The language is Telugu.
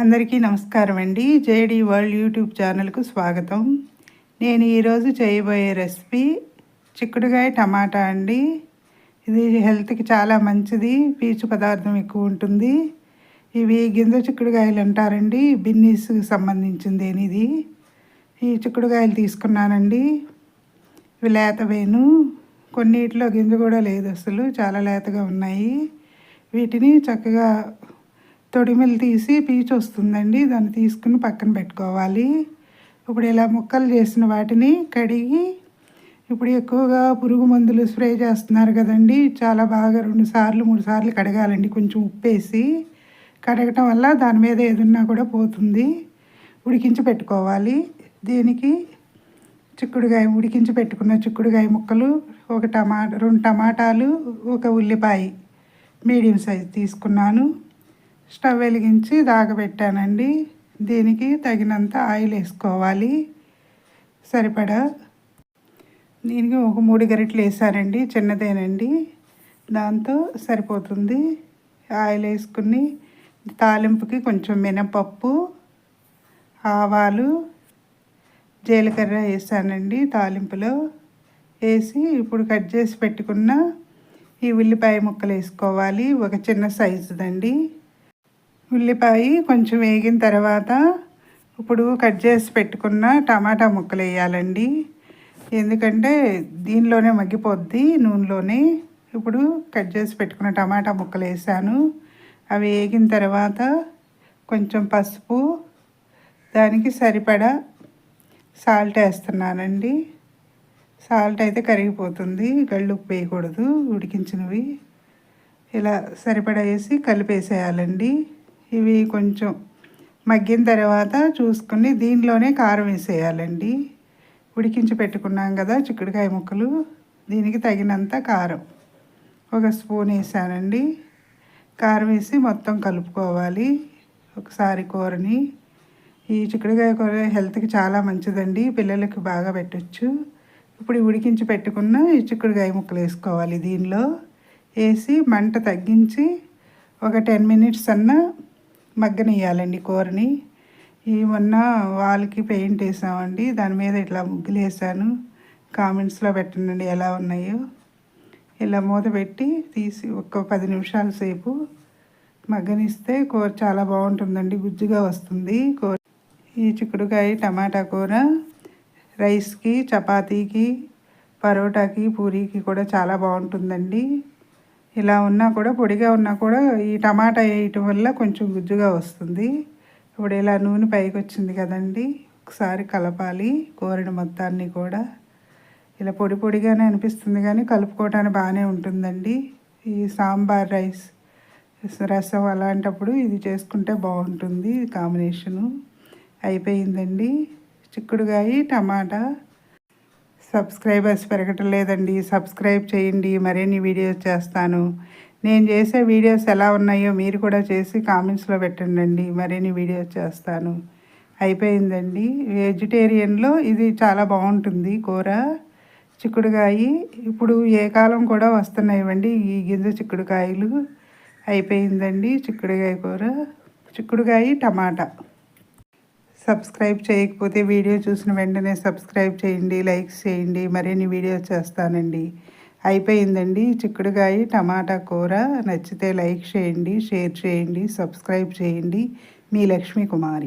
అందరికీ నమస్కారం అండి జేడి వరల్డ్ యూట్యూబ్ ఛానల్కు స్వాగతం. నేను ఈరోజు చేయబోయే రెసిపీ చిక్కుడుగాయ టమాటా అండి. ఇది హెల్త్కి చాలా మంచిది పీచు పదార్థం ఎక్కువ ఉంటుంది. ఇవి గింజ చిక్కుడుగాయలు అంటారండి. బిన్నీస్కి సంబంధించింది ఇది. ఈ చిక్కుడుగాయలు తీసుకున్నానండి. ఇవి లేతవేను కొన్నిటిలో గింజ కూడా లేదు అసలు చాలా లేతగా ఉన్నాయి. వీటిని చక్కగా తొడిమిలు తీసి పీచు వస్తుందండి. దాన్ని తీసుకుని పక్కన పెట్టుకోవాలి. ఇప్పుడు ఇలా ముక్కలు చేసిన వాటిని కడిగి ఇప్పుడు ఎక్కువగా పురుగు మందులు స్ప్రే చేస్తున్నారు కదండి. చాలా బాగా రెండు సార్లు మూడు సార్లు కడగాలండి. కొంచెం ఉప్పేసి కడగటం వల్ల దాని మీద ఏదన్నా కూడా పోతుంది. ఉడికించి పెట్టుకోవాలి. దీనికి? చిక్కుడుగాయ ఉడికించి పెట్టుకున్న చిక్కుడుగాయ ముక్కలు ఒక టమాటా రెండు టమాటాలు ఒక ఉల్లిపాయ మీడియం సైజ్ తీసుకున్నాను. స్టవ్ వెలిగించి దాగబెట్టానండి. దీనికి తగినంత ఆయిల్ వేసుకోవాలి. సరిపడా? దీనికి ఒక మూడు గరిటలు వేసానండి. చిన్నదేనండి. దాంతో సరిపోతుంది. ఆయిల్ వేసుకుని తాలింపుకి కొంచెం మినపప్పు ఆవాలు జీలకర్ర వేసానండి తాలింపులో. వేసి ఇప్పుడు కట్ చేసి పెట్టుకున్న ఈ ఉల్లిపాయ ముక్కలు వేసుకోవాలి. ఒక చిన్న సైజుదండి. ఉల్లిపాయ కొంచెం వేగిన తర్వాత ఇప్పుడు కట్ చేసి పెట్టుకున్న టమాటా ముక్కలు వేయాలండి. ఎందుకంటే దీనిలోనే మగ్గిపోద్ది నూనెలోనే. ఇప్పుడు కట్ చేసి పెట్టుకున్న టమాటా ముక్కలు వేసాను. అవి వేగిన తర్వాత కొంచెం పసుపు దానికి సరిపడా సాల్ట్ వేస్తున్నానండి. సాల్ట్ అయితే కరిగిపోతుంది గళ్ళు ఉప్పు వేయకూడదు ఉడికించినవి. ఇలా సరిపడా వేసి కలిపేసేయాలండి. ఇవి కొంచెం మగ్గిన తర్వాత చూసుకుని దీనిలోనే కారం వేసేయాలండి. ఉడికించి పెట్టుకున్నాం కదా చిక్కుడుకాయ ముక్కలు. దీనికి తగినంత కారం. ఒక స్పూన్ వేసానండి. కారం వేసి మొత్తం కలుపుకోవాలి. ఒకసారి కూరని. ఈ చిక్కుడుకాయ కూర హెల్త్కి చాలా మంచిదండి. పిల్లలకి బాగా పెట్టచ్చు. ఇప్పుడు ఉడికించి పెట్టుకున్న ఈ చిక్కుడుకాయ ముక్కలు వేసుకోవాలి దీనిలో. వేసి మంట తగ్గించి ఒక టెన్ మినిట్స్ అన్నా మగ్గనియాలండి కూరని. ఈ మొన్న వాళ్ళకి పెయింట్ వేసామండి. దాని మీద ఇట్లా ముగ్గులు వేసాను. కామెంట్స్లో పెట్టండి ఎలా ఉన్నాయో. ఇలా మూత పెట్టి తీసి ఒక పది నిమిషాల సేపు మగ్గనిస్తే కూర చాలా బాగుంటుందండి. గుజ్జుగా వస్తుంది కూర. ఈ చిక్కుడుకాయ టమాటా కూర రైస్కి చపాతీకి పరోటాకి పూరీకి కూడా చాలా బాగుంటుందండి. ఇలా ఉన్నా కూడా పొడిగా ఉన్నా కూడా ఈ టమాటా వేయటం వల్ల కొంచెం గుజ్జుగా వస్తుంది. ఇప్పుడు ఇలా నూనె పైకి వచ్చింది కదండి ఒకసారి కలపాలి కూరని మొత్తాన్ని కూడా. ఇలా పొడి పొడిగానే అనిపిస్తుంది కానీ కలుపుకోవటానికి బాగానే ఉంటుందండి. ఈ సాంబార్ రైస్ రసం అలాంటప్పుడు ఇది చేసుకుంటే బాగుంటుంది కాంబినేషను. అయిపోయిందండి. చిక్కుడుగాయ టమాటా సబ్స్క్రైబర్స్ పెరగటం లేదండి సబ్స్క్రైబ్ చేయండి. మరిన్ని వీడియోస్ చేస్తాను. నేను చేసే వీడియోస్ ఎలా ఉన్నాయో మీరు కూడా చేసి కామెంట్స్లో పెట్టండి మరిన్ని వీడియోస్ చేస్తాను. అయిపోయిందండి. వెజిటేరియన్లో ఇది చాలా బాగుంటుంది. కూర చిక్కుడుకాయ. ఇప్పుడు ఏ కాలం కూడా వస్తున్నాయండి ఈ గింజ చిక్కుడుకాయలు. అయిపోయిందండి చిక్కుడుకాయ కూర. చిక్కుడుకాయ టమాటా. సబ్స్క్రైబ్ చేయకపోతే వీడియో చూసిన వెంటనే సబ్స్క్రైబ్ చేయండి లైక్స్ చేయండి. మరిన్ని వీడియోస్ చేస్తానండి. అయిపోయిందండి చిక్కుడుకాయ టమాటా కూర. నచ్చితే లైక్ చేయండి షేర్ చేయండి సబ్స్క్రైబ్ చేయండి. మీ లక్ష్మీ కుమారి